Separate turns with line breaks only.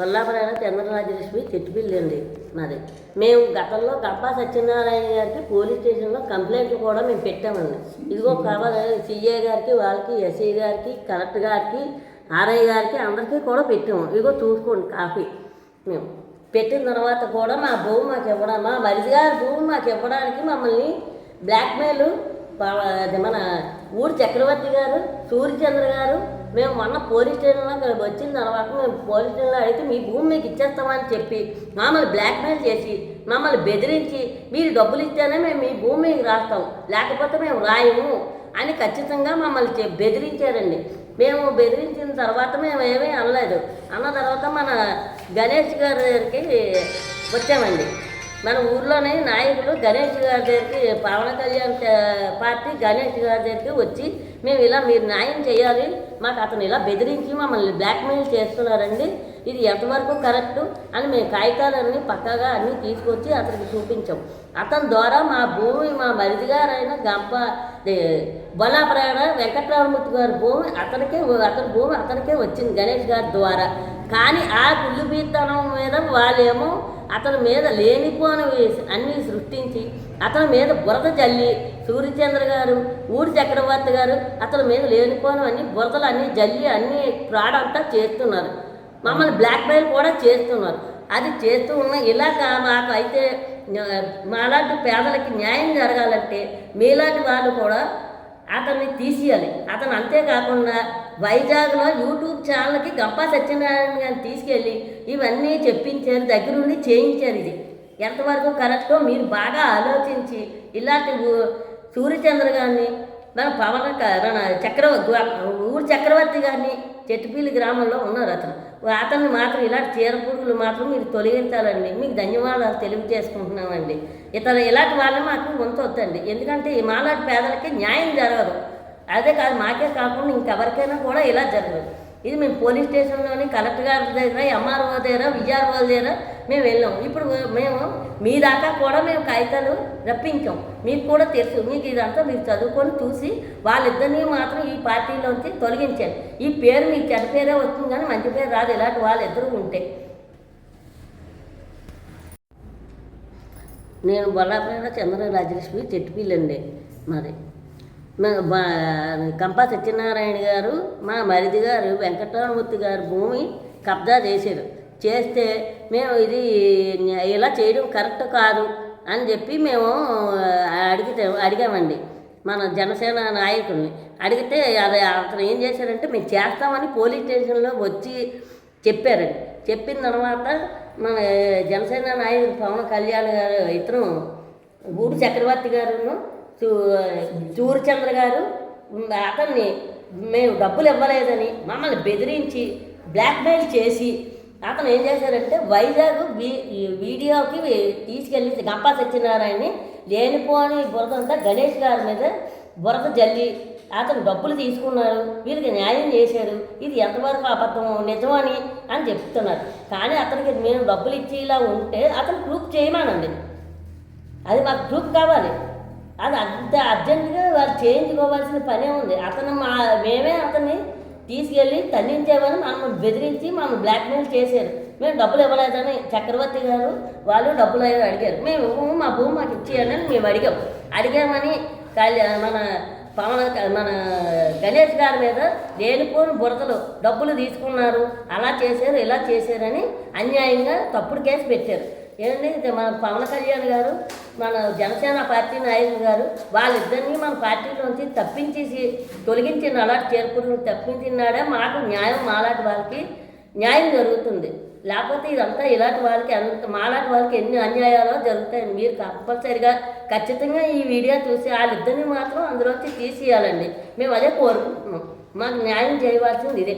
కొల్లాపురం చంద్రరాజలక్ష్మి చెట్టుపిల్లి అండి మాది. మేము గతంలో గంపా సత్యనారాయణ గారికి పోలీస్ స్టేషన్లో కంప్లైంట్లు కూడా మేము పెట్టామండి. ఇదిగో కావాలి సిఏ గారికి వాళ్ళకి ఎస్ఐ గారికి కలెక్టర్ గారికి ఆర్ఐ గారికి అందరికీ కూడా పెట్టాము. ఇదిగో చూసుకోండి కాఫీ మేము పెట్టిన తర్వాత కూడా మా భూమి మాకు ఇవ్వడం మా మరిది గారి భూమి మాకు ఇవ్వడానికి మమ్మల్ని బ్లాక్మెయిల్ మన ఊరి చక్రవర్తి గారు సూర్యచంద్ర గారు మేము మొన్న పోలీస్ స్టేషన్లో వచ్చిన తర్వాత మేము పోలీస్ స్టేషన్లో అడిగితే మీ భూమి మీకు ఇచ్చేస్తామని చెప్పి మమ్మల్ని బ్లాక్మెయిల్ చేసి మమ్మల్ని బెదిరించి మీరు డబ్బులు ఇస్తేనే మేము మీ భూమి మీకు రాస్తాం. లేకపోతే మేము రాయము. అని ఖచ్చితంగా మమ్మల్ని చె- బెదిరించారండి. మేము బెదిరించిన తర్వాత మేము ఏమీ అనలేదు. అన్న తర్వాత మన గణేష్ గారి దగ్గరికి వచ్చామండి. మన ఊర్లోనే నాయకులు గణేష్ గారి దగ్గరికి పవన్ కళ్యాణ్ పార్టీ గణేష్ గారి దగ్గరికి వచ్చి మేము ఇలా మీరు న్యాయం చేయాలి. మాకు అతను ఇలా బెదిరించి మమ్మల్ని బ్లాక్మెయిల్ చేస్తున్నారండి. ఇది ఎంతవరకు కరెక్టు అని మేము కాగితాలన్నీ పక్కాగా అన్నీ తీసుకొచ్చి అతనికి చూపించాం. అతని ద్వారా మా భూమి మా మరిది గారైన గంప దే- బొల్లాప్రాణ గారి భూమి అతనికే అతని భూమి అతనికే వచ్చింది గణేష్ గారి ద్వారా. కానీ ఆ కుళ్ళు బీత్తనం మీద వాళ్ళేమో అతని మీద లేనిపోని అన్నీ సృష్టించి అతని మీద బురద జల్లి సూర్యచంద్ర గారు ఊరి చక్రవర్తి గారు అతని మీద లేనిపోను అన్ని బురదలు అన్నీ జల్లి అన్ని ఫ్రాడ్ అంతా చేస్తున్నారు. మమ్మల్ని బ్లాక్మెయిల్ కూడా చేస్తున్నారు. అది చేస్తూ ఉన్న ఇలాగ మాకు అయితే మాలాంటి పేదలకి న్యాయం జరగాలంటే మీలాంటి వాళ్ళు కూడా అతన్ని తీసేయాలి. అతను అంతేకాకుండా వైజాగ్లో యూట్యూబ్ ఛానల్కి గంపా సత్యనారాయణ గారిని తీసుకెళ్ళి ఇవన్నీ చెప్పించారు దగ్గరుండి చేయించారు ఇది. ఎంతవరకు కరెక్టో మీరు బాగా ఆలోచించి ఇలాంటి సూర్యచంద్ర గారిని మన పవన్ క- మన చక్రవర్తి ఊరు చక్రవర్తి గారిని చెట్టుపీలి గ్రామంలో ఉన్నారు అతను. అతన్ని మాత్రం ఇలాంటి చీరపురుగులు మాత్రం మీరు తొలగించాలండి. మీకు ధన్యవాదాలు తెలియజేసుకుంటున్నామండి. ఇతర ఇలాంటి వాళ్ళని మాకు ఉంచొద్దండి. ఎందుకంటే ఈ మాలాంటి పేదలకి న్యాయం జరగదు. అదే కాదు మాకే కాకుండా ఇంకెవరికైనా కూడా ఇలా జరగదు. ఇది మేము పోలీస్ స్టేషన్లోని కలెక్టర్ గారి దగ్గర ఎంఆర్ఓ దగ్గర విఆర్ఓ దగ్గర మేము వెళ్ళాం. ఇప్పుడు మేము మీ దాకా కూడా మేము కాగితాలు రప్పించాం. మీకు కూడా తెలుసు. మీకు ఇదంతా మీరు చదువుకొని చూసి వాళ్ళిద్దరినీ మాత్రం ఈ పార్టీలోంచి తొలగించారు. ఈ పేరు మీకు చెడ్డ పేరే వస్తుంది కానీ మంచి పేరు రాదు. ఇలాంటి వాళ్ళిద్దరూ ఉంటే. నేను బొల్లాపేట చంద్ర రాజలక్ష్మి చెట్టుపిల్లండి మరి కంపా సత్యనారాయణ గారు మా మరిది గారు వెంకటరామూర్తి గారు భూమి కబ్జా చేశారు. చేస్తే మేము ఇది ఇలా చేయడం కరెక్ట్ కాదు అని చెప్పి మేము అడిగితే అడిగామండి మన జనసేన నాయకుల్ని. అడిగితే అది అతను ఏం చేశారంటే మేము చేస్తామని పోలీస్ స్టేషన్లో వచ్చి చెప్పారండి. చెప్పిన తర్వాత మన జనసేన నాయకుడు పవన్ కళ్యాణ్ గారు ఇతను ఊరు చక్రవర్తి గారును చూ- సూర్యచంద్ర గారు అతన్ని మేము డబ్బులు ఇవ్వలేదని మమ్మల్ని బెదిరించి బ్లాక్మెయిల్ చేసి అతను ఏం చేశారంటే వైజాగ్ వీ- వీడియోకి తీసుకెళ్ళి గంపా సత్యనారాయణని లేనిపోని బురదంతా గణేష్ గారి మీద బురద జల్లి అతను డబ్బులు తీసుకున్నారు వీరికి న్యాయం చేశారు ఇది ఎంతవరకు అబద్ధం నిజమని అని చెప్తున్నారు. కానీ అతనికి మేము డబ్బులు ఇచ్చేలా ఉంటే అతను ప్రూఫ్ చేయమానండి. అది మాకు ప్రూఫ్ కావాలి. అది అంత అర్జెంటుగా వారు చేయించుకోవాల్సిన పనే ఉంది. అతను మా మేమే అతన్ని తీసుకెళ్ళి తన్నించేమని మమ్మల్ని బెదిరించి మమ్మల్ని బ్లాక్మెయిల్ చేశారు. మేము డబ్బులు ఇవ్వలేదని చక్రవర్తి గారు వాళ్ళు డబ్బులు అయ్యారు అడిగారు. మేము మా భూమి మాకు ఇచ్చేయాలని అని మేము అడిగాం. అడిగామని మన పవన్ మన గణేష్ గారి మీద లేనిపోని బురదలు డబ్బులు తీసుకున్నారు అలా చేశారు ఇలా చేశారని అన్యాయంగా తప్పుడు కేసు పెట్టారు. ఏమండి ఇది మన పవన్ కళ్యాణ్ గారు మన జనసేన పార్టీ నాయకులు గారు వాళ్ళిద్దరినీ మన పార్టీలోంచి తప్పించేసి తొలగించిన అలాంటి చేర్పుడు తప్పించినాడే మాకు న్యాయం మాలాంటి వాళ్ళకి న్యాయం జరుగుతుంది. లేకపోతే ఇదంతా ఇలాంటి వాళ్ళకి ఎంత మాలాంటి వాళ్ళకి ఎన్ని అన్యాయాలు జరుగుతాయి మీరు కంపల్సరిగా ఖచ్చితంగా ఈ వీడియో చూసి వాళ్ళిద్దరిని మాత్రం అందులోంచి తీసేయాలండి. మేము అదే కోరుకుంటున్నాం. మాకు న్యాయం చేయవలసింది ఇదే.